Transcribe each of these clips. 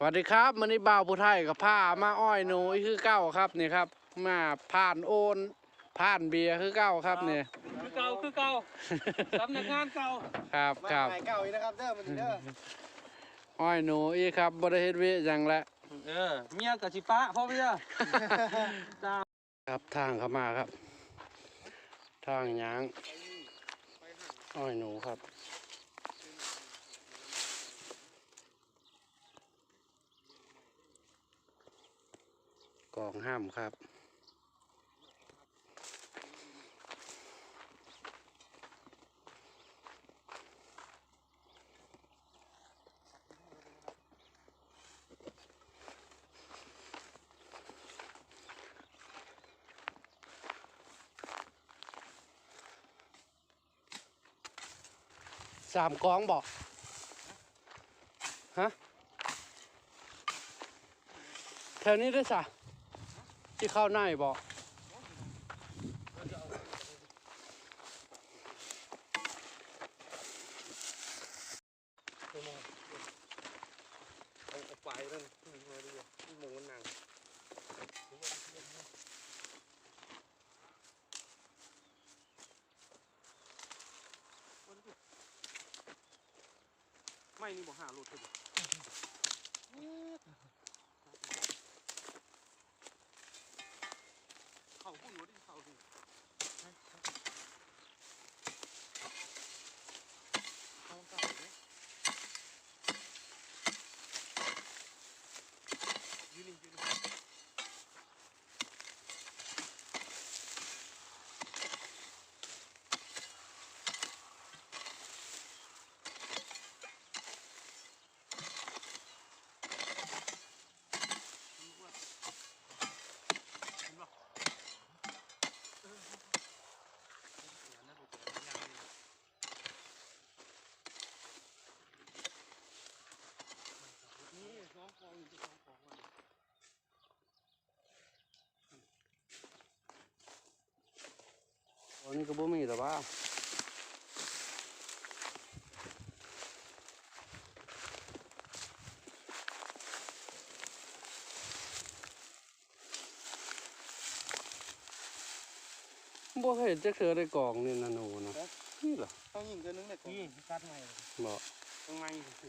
สวัสดีครับมันนี้บ่าวผู้ไทยกับผ้ามาอ้อยหนูอีกคือเก้าครับนี่ครับ มาผ่านโอนผ่านเบียร์คือเก้าครับนี่คือเก่าคือเก่าสำนักงานเก่าครับมาครับหายเก่าอีกนะครับเด้อมันเด้ออ้อยหนูอีกครับบริเฮ็ดเวยหยังละเออเมียกับสิปะพ่อเมียตาครับทางเข้ามาครับ ทางหยางอ้อยหนูครับ กอง ห้ามครับ สามกองบอกฮะแถวนี้ด้วยสะ ที่เข้าในบอกเอาเอาไปนั่นมาดูหมูหนังไม่นี่บอกหาลูกถึงเขาพูดว่าที่เขาถึงเขาเก่าเนี่ยยืนนี่ยืนนี่ นี่สองกองอยู่ที่สองกองว่ะ อันนี้ ก็บ่มีแต่ว่าบ่เห็นจะเคือได้กองนี่นะหนูนะนี่เหรอต้องยิงตัวนึงเนี่ยนี่กัดใหม่บอกตรงไงสิ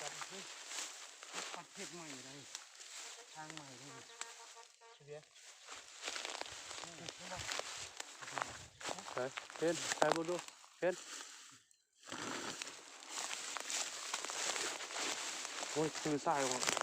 จับสิปัดเพชรใหม่เลยทางใหม่เลย เดี๋ยวใช่เห็นใช่บ่ดูเห็นโอ้ยคือสายว่ะ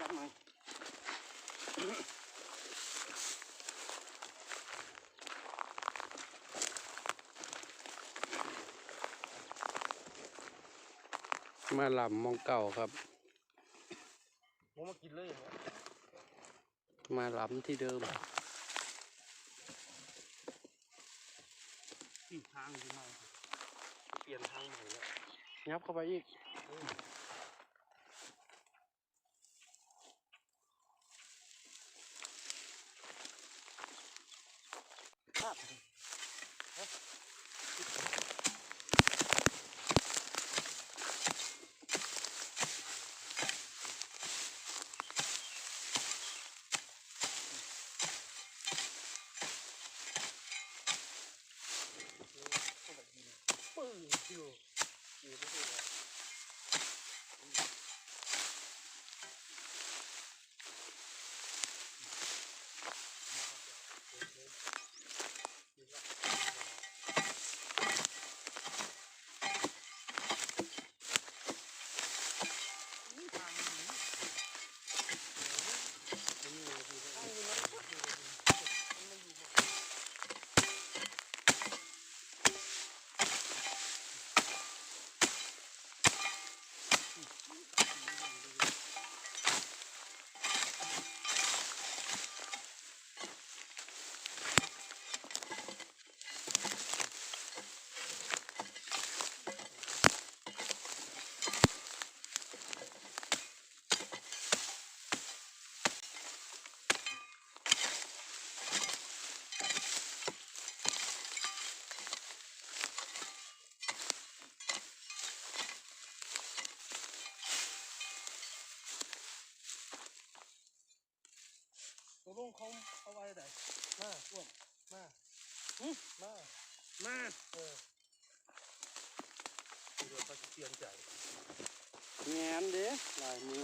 จับไหม มาลำมองเก่าครับ ผมมากินเลยเหรอมาลำที่เดิมที่ทางที่มาเปลี่ยนทางใหม่แล้วยับเข้าไปอีกปึ้งอ ตัวลุงเขาเอาไว้ไหนมาอ้วนมาหึมามาเออเดี๋ยวเขาจะเตรียมใจแงนเด้ลายมือ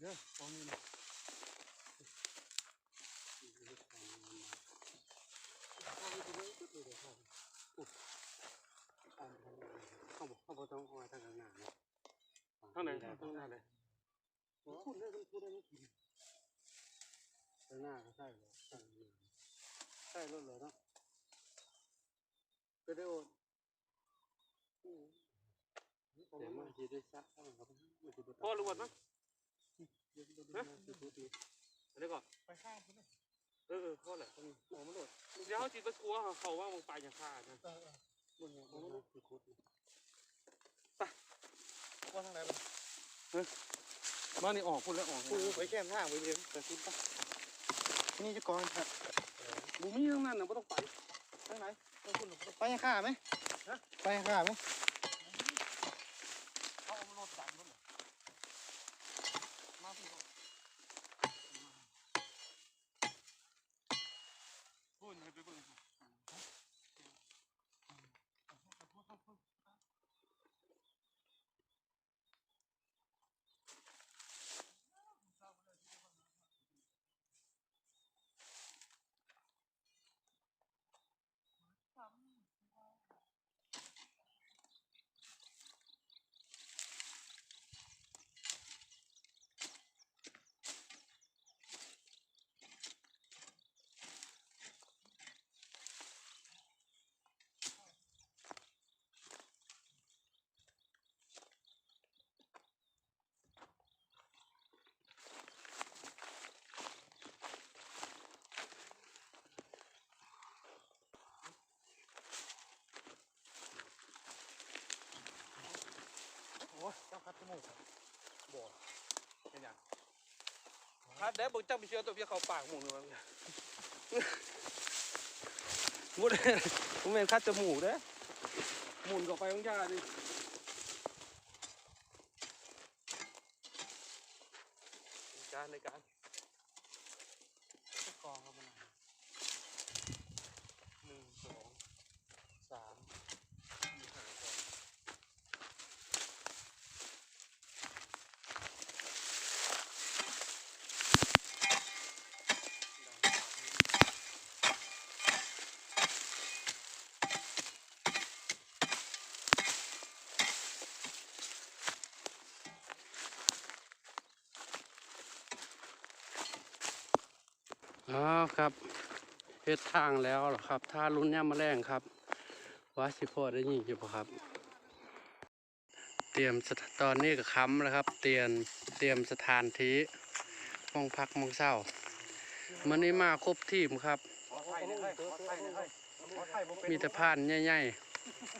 เด้อตรงนี้นะเขาบอกเขาบอกต้องเอาไว้ทางข้างหน้าเนาะทางไหนทาทางหน้าเลยพูดได้พูดได้ไม่กิน ทางหน้าก็ใช่เลยทางหน้าใช่รถเลยเนาะก็ได้โอนแต่มันจะได้ซักเข้าครับมันจะพ่อรู้ว่ามั้งเดี๋ยวเดี๋ยวเดี๋ยวเดี๋ยวเดี๋ยวเดี๋ยวเดี๋ยวก่อนไปข้างคุณนะเออเออพ่อแหละโอ้มาโหลดเดี๋ยวเขาจิตไปกลัวเขาว่ามึงไปอย่างข้านะเออเออมันเนี่ยมันโหลดคือคุดว่าทางไหนบ้างมานี่ออกพูดแล้วออกปูไปแค่ทางไปเรียนแต่คุณปะ นี่จะกองครับบูมี่ทั้งนั้นนะไม่ต้องไปทางไหนไปคุณไปยังข้าไหมฮะไปยังข้าไหม เขาเอารถดันรถมาพี่พูดให้ไปเบิ่ง โอ้เจ้าคัดจมูก เป็นยัง คัดแล้วบอกจังไปเชื่อตัวเบี้ยเขาปากหมูหนึ่งมุดมุดเป็นคัดจมูกเด้หมุนกับไปของยาดิการในการ กองเข้ามา หนึ่งสองสามสี่ห้าหก อ๋อครับเฮ็ดทางแล้วหรอครับถ้ารุ่นย่ามมาแรงครับว่าสิพอได้ยินอยู่ปะครับ เตรียมตอนนี้ก็ค้ำแล้วครับ เตรียมเตรียมสถานที่ห้องพักหมองเศร้ามันนี้มาครบทีมครับขอไทยเลยขอไทยเลยขอไทยผมเป็นมีแต่ผ่านใหญ่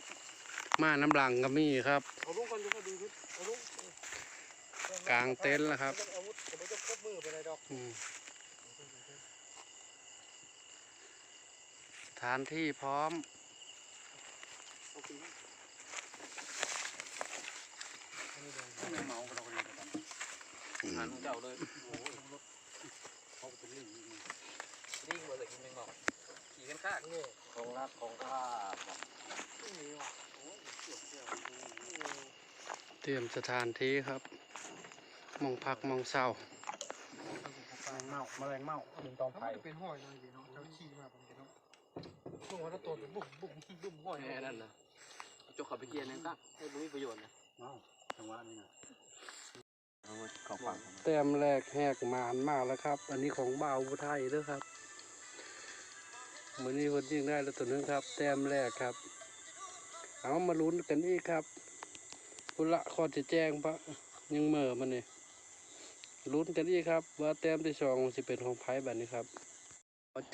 ๆมาน้ำหลังก็มีครับกกันดูเขาดูชุดเอาลูกกลางเต็นท์แล้วครับ อาวุธผมจะครบมือไปเลยดอก อืมสถานที่พร้อม ไม่เมาก็เราเรียนกันหันเจ้าเลยเขาเป็นลิงนิ่งมาเลยกินแมงบอกขี่กันข้างนี่ของรักของข้าไม่มีว่ะโอ้ยเกี่ยวเกี่ยวเตรียมสถานที่ครับหมองพักหมองเศร้าแมลงเม่าแมลงเม่าหนึ่งตองไผ่เป็นห้อยเลยเดี๋ยวน้องเจ้าขี้มาผมเดี๋ยวน้อง ช่วงวันนั้นตัวเป็นบุ่มบุ่มบุ่มห้อยแม่นั่นนะจกขับไปเกียร์นั่นก็ให้บุ้มีประโยชน์นะเอ้าจังหวะนี้เอาไว้ขอฟังแต้มแรกแหกมานมากแล้วครับ อันนี้ของบ่าวผู้ไทยด้วยครับมือนี้คนยิงได้แล้วตัวนึงครับ แต้มแรกครับ เอามาลุ้นกันอีกครับพุละขอจะแจ้งปะยังเหม่อมันนี่ลุ้นกันอีกครับ ว่าแต้มที่สองสิเป็นของไพ่แบบนี้ครับ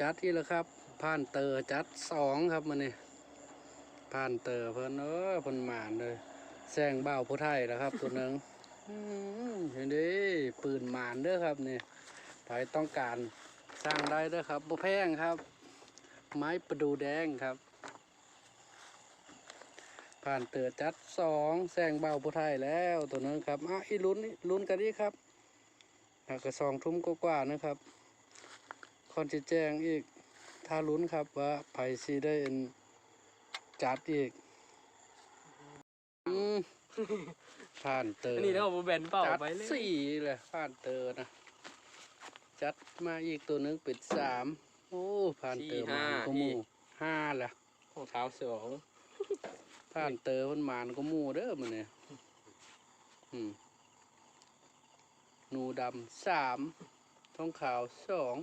จัดอีกแล้วครับ ผ่านเตอร์จัดสองครับมันนี่ผ่านเตอร์เพิ่นเออเพิ่นหมานเลยแซงเบาผู้ไทยแล้วครับ ตัวหนึงเห็นดิปืนหมานเด้อครับนี่ใครต้องการสร้างได้เด้อครับบ่แพงครับ ไม้ประดูแดงครับ ผ่านเตอจัดสองแซงเบาผู้ไทยแล้วตัวนั้นครับอะอีลุ้นลุ้นกันดีครับแล้วก็สองทุ่มกว่าๆนะครับคอนจะแจ้งอีกาลุ้นครับว่าไผซีได้อันจัดอีกอืมผ่านเตออันนี้เราแบนเปล่าจัดไปเลยสี่เลยผ่านเตอนะ จัดมาอีกตัวหนึงเป็นสามโอ้ผ่านเตอมานก็หมูห้าละของเท้าสองผ่านเตอมันมานก็หมูเด้อมันเนี่ยอืมหนูดำสามทองขาวสอง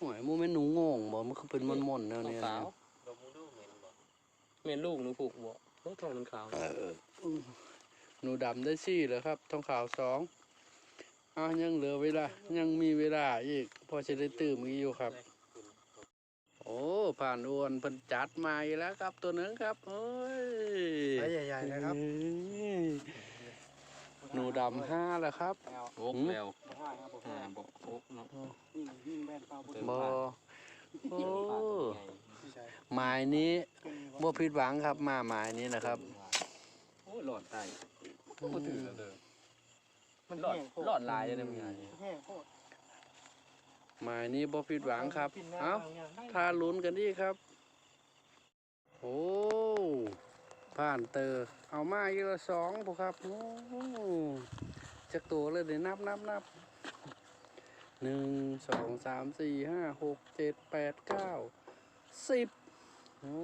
หวยมูเป็นหนูโง่งบ่มันคือเป็นมนๆแนวของเนี้ยเท้านะเรามึงดูเหม็นบ่เมนลูกหนูผูกบ่โอ้ทองมันขาวเอออืมหนูดำได้สี่แล้วครับทองขาวสองอ้าวยังเหลือเวลา ยังมีเวลาอีก พอจะได้ตื่มอีกอยู่ครับ โอ้ผ่านอ้วนเพิ่นจัดมาอีกแล้วครับตัวหนึงครับโอ้ยไซส์ใหญ่ๆนะครับเอ้ย หนูดำห้าแล้วครับโอ้แล้วห้าครับผมอ่าบอกโอ้เนาะยิ่งยิ่งแบนเปล่าบนบอโอ้พี่ชายหมายนี้บ่ผิดหวังครับมาหมายนี้นะครับโอ้หลอดตายอืมมันหลอดแห้งโคตรหลอดลายเลยนะมึงไงแห้งโคตรหมายนี้บ่ผิดหวังครับกินหน้เอ้าย่งได้ถ้าลุ้นกันดีครับ โอ้ ผ่านเตอเอามาอีกละสองพวกครับโอ้จักตัวเลยเดี๋ยวนับนับนับหนึ่งสองสามสี่ห้าหกเจ็ดแปดเก้าสิบโอ้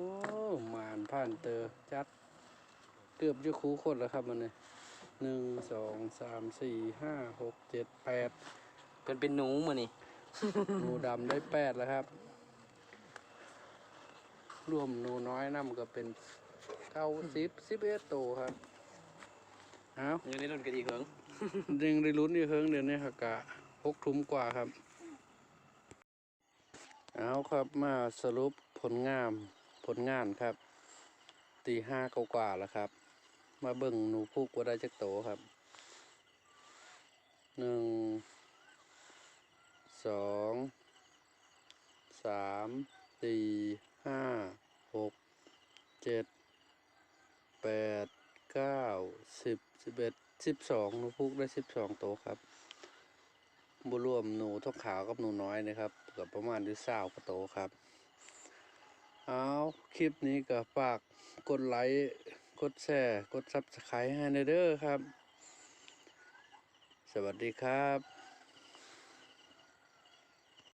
มานผ่านเตอจัด เกือบจะคูคนแล้วครับมันเนี่ยหนึ่งสองสามสี่ห้าหกเจ็ดแปดเพิ่นเป็นหนูมื้อนี่หนูดำได้แปดแล้วครับ รวมหนูน้อยนํก็เป็น เก้าสิบสิบเอ็ดตัวครับเอายังได้รุ่นกันอีกเหรอดึงได้ลุ้นอยู่เฮิงเดี๋ยวนี้ครับกะหกทุ่มกว่าครับ เอาครับมาสรุปผลงานผลงานครับ ตีห้ากว่าๆแล้วครับ มาเบิ่งหนูพุกว่าได้จักโตครับหนึ่งสองสามสี่ห้าหกเจ็ด แปดเก้าสิบสิบเอ็ดสิบสองหนูพุกได้สิบสองโตวครับบุรวมหนูทองขาวกับหนูน้อยนะครับกับประมาณที่สาวกว่าโตครับ เอาคลิปนี้ก็ฝากกดไลค์กดแชร์กดซับสไครต์ให้เด้อครับ สวัสดีครับ